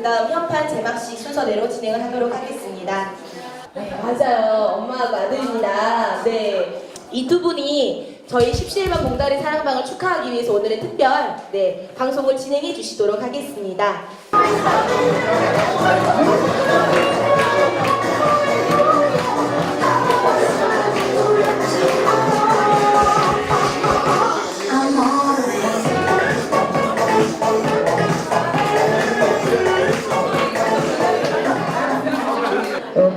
그 다음 현판 제막식 순서대로 진행을 하도록 하겠습니다. 네, 맞아요. 엄마하고 아들입니다. 네. 이 두 분이 저희 17번 봉다리 사랑방을 축하하기 위해서 오늘의 특별 네, 방송을 진행해 주시도록 하겠습니다.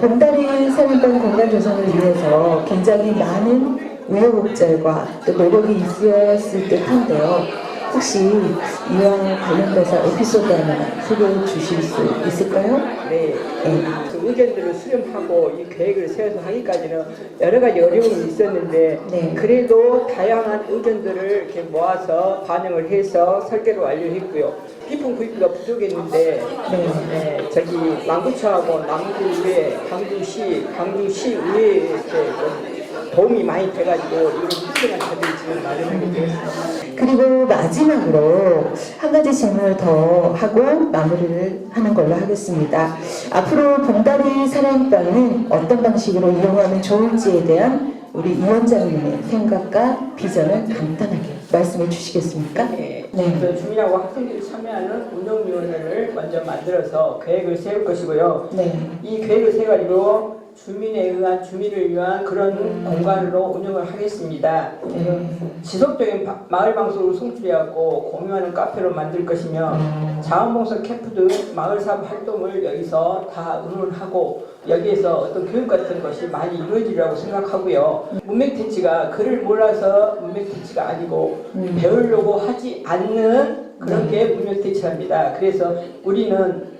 봉다리 사랑방 공간 조성을 위해서 굉장히 많은 우여곡절과 또 노력이 있었을 듯한데요. 혹시 이와 관련돼서 에피소드 하나 소개해 주실 수 있을까요? 네. 네. 그 의견들을 수렴하고 이 계획을 세워서 하기까지는 여러 가지 어려움이 있었는데 네. 그래도 다양한 의견들을 이렇게 모아서 반영을 해서 설계를 완료했고요. 비품 구입비가 부족했는데 네. 네, 저기 망구처하고 남구의회, 광주시, 광주시 의회에 이렇게 좀 도움이 많이 돼가지고 이런 훌륭한 자들이 지금 마련하게 되었습니다. 그리고 마지막으로 한 가지 질문을 더 하고 마무리를 하는 걸로 하겠습니다. 앞으로 봉다리 사랑방은 어떤 방식으로 이용하면 좋을지에 대한 우리 위원장님의 생각과 비전을 간단하게 말씀해 주시겠습니까? 네. 네. 그 주민하고 학생들이 참여하는 운영위원회를 먼저 만들어서 계획을 세울 것이고요. 네. 이 계획을 세가지고 주민에 의한 주민을 위한 그런 공간으로 운영을 하겠습니다. 네. 지속적인 바- 마을 방송을 송출해갖고 공유하는 카페로 만들 것이며 자원봉사 캠프 등 마을 사업 활동을 여기서 다 응원하고 여기에서 어떤 교육 같은 것이 많이 이루어지리라고 생각하고요. 문맥태치가 글을 몰라서 문맥태치가 아니고 음. 배우려고 하지 않는 그런 게 문맥태치랍니다. 그래서 우리는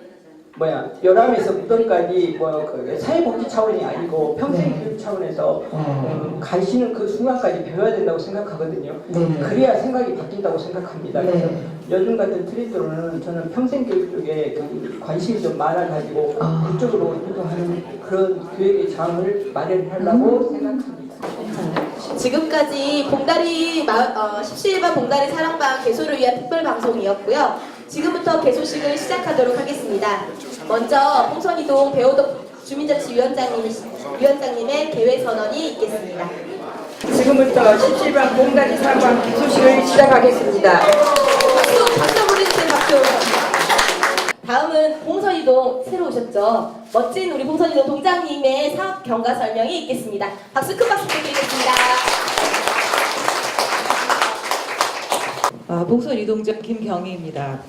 뭐야 열함에서 무덤까지 뭐그 사회복지 차원이 아니고 평생 네. 교육 차원에서 어. 음, 가시는 그 순간까지 배워야 된다고 생각하거든요. 네. 그래야 생각이 바뀐다고 생각합니다. 네. 그래서 요즘 같은 트렌드로는 저는 평생 교육 쪽에 그 관심이 좀 많아가지고 아. 그쪽으로 유도하는 그런 교육의 장을 마련하려고 음. 생각합니다. 지금까지 봉다리 마, 어, 17번 봉다리 사랑방 개소를 위한 특별 방송이었고요. 지금부터 개소식을 시작하도록 하겠습니다. 먼저 홍선이동 배우덕 주민자치위원장님, 위원장님의 개회 선언이 있겠습니다. 지금부터 17번 봉다리 사관 소식을 시작하겠습니다. 박수! 박수 보내주세요, 박수! 다음은 홍선이동 새로 오셨죠? 멋진 우리 홍선이동 동장님의 사업 경과 설명이 있겠습니다. 박수 큰 박수 부탁드리겠습니다. 아, 봉선 이동장 김경희입니다.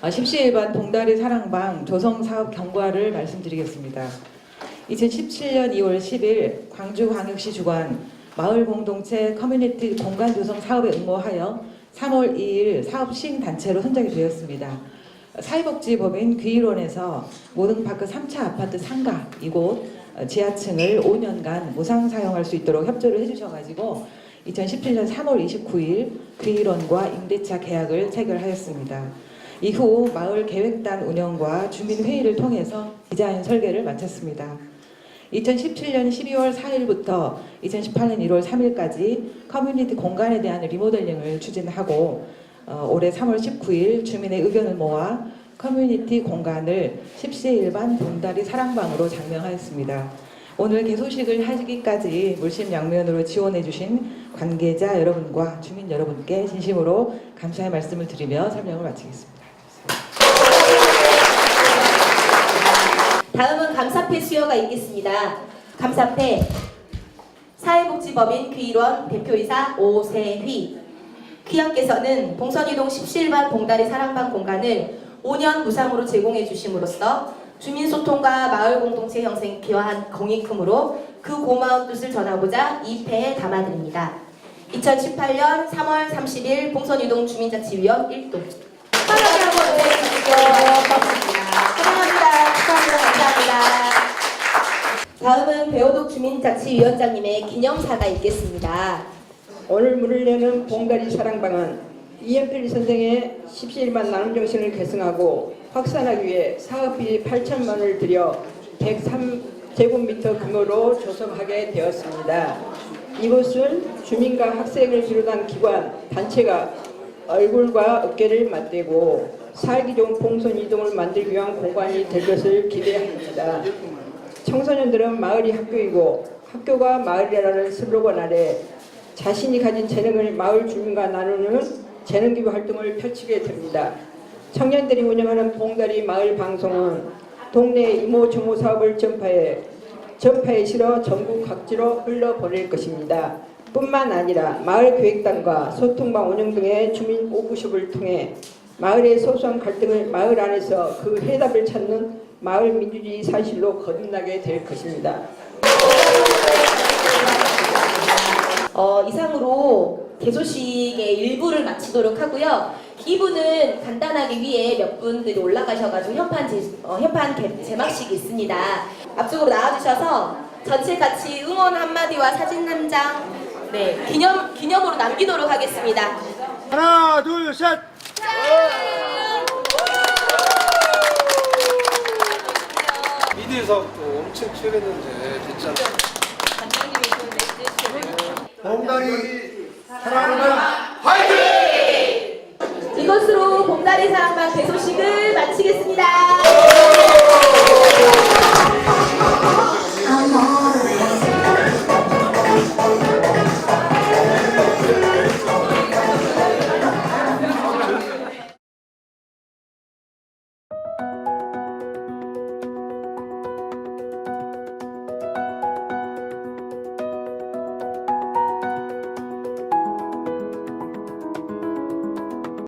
아, 17반 봉다리 사랑방 조성 사업 경과를 말씀드리겠습니다. 2017년 2월 10일 광주광역시 주관 마을 공동체 커뮤니티 공간 조성 사업에 응모하여 3월 2일 사업 시행 단체로 선정이 되었습니다. 사회복지법인 귀일원에서 모등파크 3차 아파트 상가 이곳 어, 지하층을 5년간 무상 사용할 수 있도록 협조를 해주셔가지고 2017년 3월 29일 귀일원과 임대차 계약을 체결하였습니다. 이후 마을 계획단 운영과 주민 회의를 통해서 디자인 설계를 마쳤습니다. 2017년 12월 4일부터 2018년 1월 3일까지 커뮤니티 공간에 대한 리모델링을 추진하고 어, 올해 3월 19일 주민의 의견을 모아 커뮤니티 공간을 10세1반 봉다리 사랑방으로 장명하였습니다. 오늘 개소식을 하기까지 물심양면으로 지원해주신 관계자 여러분과 주민 여러분께 진심으로 감사의 말씀을 드리며 설명을 마치겠습니다. 다음은 감사패 수여가 있겠습니다. 감사패 사회복지법인 귀일원 대표이사 오세휘 귀하께서는 봉선이동 17반 봉다리 사랑방 공간을 5년 무상으로 제공해 주심으로써 주민소통과 마을 공동체 형성에 기여한 공익품으로 그 고마운 뜻을 전하고자 이 패에 담아드립니다. 2018년 3월 30일 봉선이동 주민자치위원 1동 사랑해 한번 보내주시죠. 사랑합니다. 축하합니다. 감사합니다. 다음은 배우독 주민자치위원장님의 기념사가 있겠습니다. 오늘 물을 내는 봉다리 사랑방은 이현필 선생의 17만 나눔 정신을 계승하고 확산하기 위해 사업비 8천만 원을 들여 103제곱미터 규모로 조성하게 되었습니다. 이곳은 주민과 학생을 비롯한 기관, 단체가 얼굴과 어깨를 맞대고 살기 좋은 봉선 이동을 만들기 위한 공간이 될 것을 기대합니다. 청소년들은 마을이 학교이고 학교가 마을이라는 슬로건 아래 자신이 가진 재능을 마을 주민과 나누는 재능 기부 활동을 펼치게 됩니다. 청년들이 운영하는 봉다리 마을 방송은 동네 이모 저모 사업을 전파해 전파에 실어 전국 각지로 흘러보낼 것입니다. 뿐만 아니라 마을 계획단과 소통방 운영 등의 주민 오브숍을 통해 마을의 소소한 갈등을 마을 안에서 그 해답을 찾는 마을 민주주의 사실로 거듭나게 될 것입니다. 어, 이상으로 개소식의 일부를 마치도록 하고요. 기부는 간단하게 위에 몇 분들이 올라가셔가지고 현판, 제, 어, 현판 개- 제막식이 있습니다. 앞쪽으로 나와주셔서 전체 같이 응원 한마디와 사진 한 장, 네, 기념, 기념으로 남기도록 하겠습니다. 하나 둘 셋. 미 이대석 또 엄청 출연했는데 됐잖아요. 감독님이 사랑하는 화이팅! 이것으로 봉다리 사랑방 개소식을 마치겠습니다.